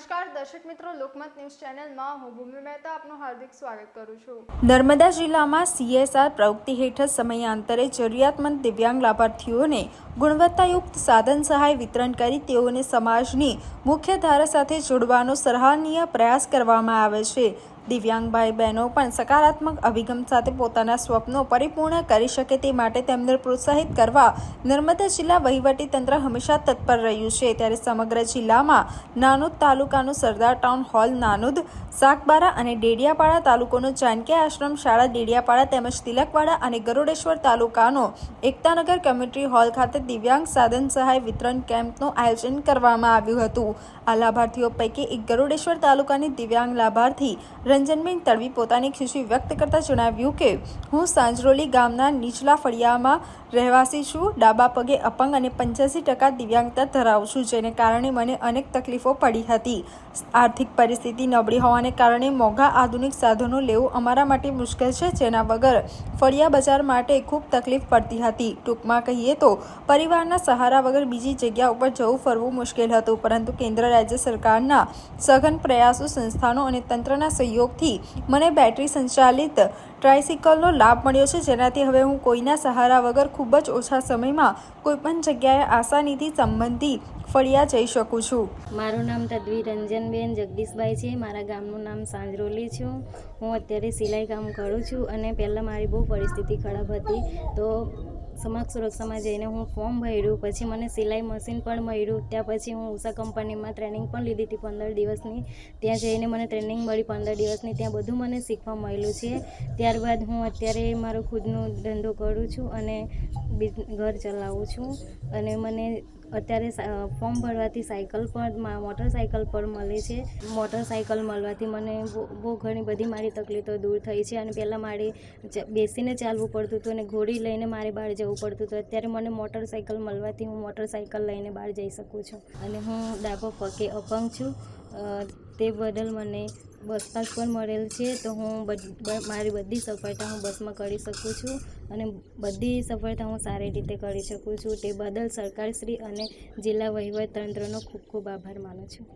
नमस्कार દર્શક મિત્રો, લોકમત ન્યૂઝ ચેનલમાં હું ભૂમિ મહેતા આપનું હાર્દિક સ્વાગત કરું છું. નર્મદા જિલ્લામાં સીએસઆર પ્રવૃત્તિ હેઠળ સમયાંતરે જરૂરિયાતમંદ દિવ્યાંગ લાભાર્થીઓને ગુણવત્તાયુક્ત સાધન સહાય વિતરણ કરી તેઓને સમાજની મુખ્ય ધારા સાથે જોડવાનો સરાહનીય પ્રયાસ કરવામાં આવે છે. દિવ્યાંગ ભાઈ બહેનો પણ સકારાત્મક અભિગમ સાથે પોતાના સ્વપ્નો પરિપૂર્ણ કરી શકે તે માટે તેમને પ્રોત્સાહિત કરવા નર્મદા જિલ્લા વહીવટી તંત્ર હંમેશા તત્પર રહ્યું છે. ત્યારે સમગ્ર જિલ્લામાં નાનુદ તાલુકાનું સરદાર ટાઉન હોલ નાનુદ સાગબારા અને ડેડિયાપાડા તાલુકોનો ચાનકે આશ્રમ શાળા ડેડિયાપાડા તેમજ તિલકવાડા અને ગરુડેશ્વર તાલુકાનો એકતાનગર કમ્યુનિટી હોલ ખાતે દિવ્યાંગ સાધન સહાય વિતરણ કેમ્પનું આયોજન કરવામાં આવ્યું હતું. આ લાભાર્થીઓ પૈકી એક ગરુડેશ્વર તાલુકાની દિવ્યાંગ લાભાર્થી રંજનબેન તડવી પોતાની ખુશી વ્યક્ત કરતા જણાવ્યું કે, હું સાંજરોલી ગામના નીચલા ફળિયામાં રહેવાસી છું. ડાબા પગે અપંગ અને પંચ્યાસી ટકા દિવ્યાંગતા ધરાવું છું, જેને કારણે મને અનેક તકલીફો પડી હતી. આર્થિક પરિસ્થિતિ નબળી હોવાને કારણે મોંઘા આધુનિક સાધનો લેવું અમારા માટે મુશ્કેલ છે. જેના વગર ફળિયા બજાર માટે ખૂબ તકલીફ પડતી હતી. ટૂંકમાં કહીએ તો, પરિવારના સહારા વગર બીજી જગ્યા ઉપર જવું ફરવું મુશ્કેલ હતું. પરંતુ કેન્દ્ર રાજ્ય સરકારના સઘન પ્રયાસો સંસ્થાનો અને તંત્રના સહયોગથી મને બેટરી સંચાલિત ટ્રાયસિકલનો લાભ મળ્યો છે. જેનાથી હવે હું કોઈના સહારા વગર ખૂબ જ ઓછા સમયમાં કોઈપણ જગ્યાએ આસાનીથી સંબંધી ફળિયા જઈ શકું છું. મારું નામ તદ્વી રંજનબેન જગદીશભાઈ છે. મારા ગામનું નામ સાંજરોલી છું. હું અત્યારે સિલાઈ કામ કરું છું અને પહેલાં મારી બહુ પરિસ્થિતિ ખરાબ હતી. તો સમાજ સુરક્ષામાં જઈને હું ફોર્મ ભર્યું, પછી મને સિલાઈ મશીન પણ મળ્યું. ત્યાં પછી હું ઉષા કંપનીમાં ટ્રેનિંગ પણ લીધી હતી પંદર દિવસની. ત્યાં જઈને મને ટ્રેનિંગ મળી પંદર દિવસની. ત્યાં બધું મને શીખવા મળ્યું છે. ત્યારબાદ હું અત્યારે મારો ખુદનો ધંધો કરું છું અને ઘર ચલાવું છું. અને મને અત્યારે ફોર્મ ભરવાથી સાયકલ પણ મોટરસાયકલ પણ મળે છે. મોટરસાયકલ મળવાથી મને બહુ ઘણી બધી મારી તકલીફો દૂર થઈ છે. અને પહેલાં મારે બેસીને ચાલવું પડતું હતું અને ઘોડી લઈને મારે બહાર જવું પડતું હતું. અત્યારે મને મોટરસાયકલ મળવાથી હું મોટરસાયકલ લઈને બહાર જઈ શકું છું. અને હું ડાબો પગે અપંગ છું. તે બદલ મને બસ પાસ પણ મળેલ છે, તો હું મારી બધી સફળતા હું બસમાં કરી શકું છું અને બધી સફળતા હું સારી રીતે કરી શકું છું. તે બદલ સરકારશ્રી અને જિલ્લા વહીવટતંત્રનો ખૂબ ખૂબ આભાર માનું છું.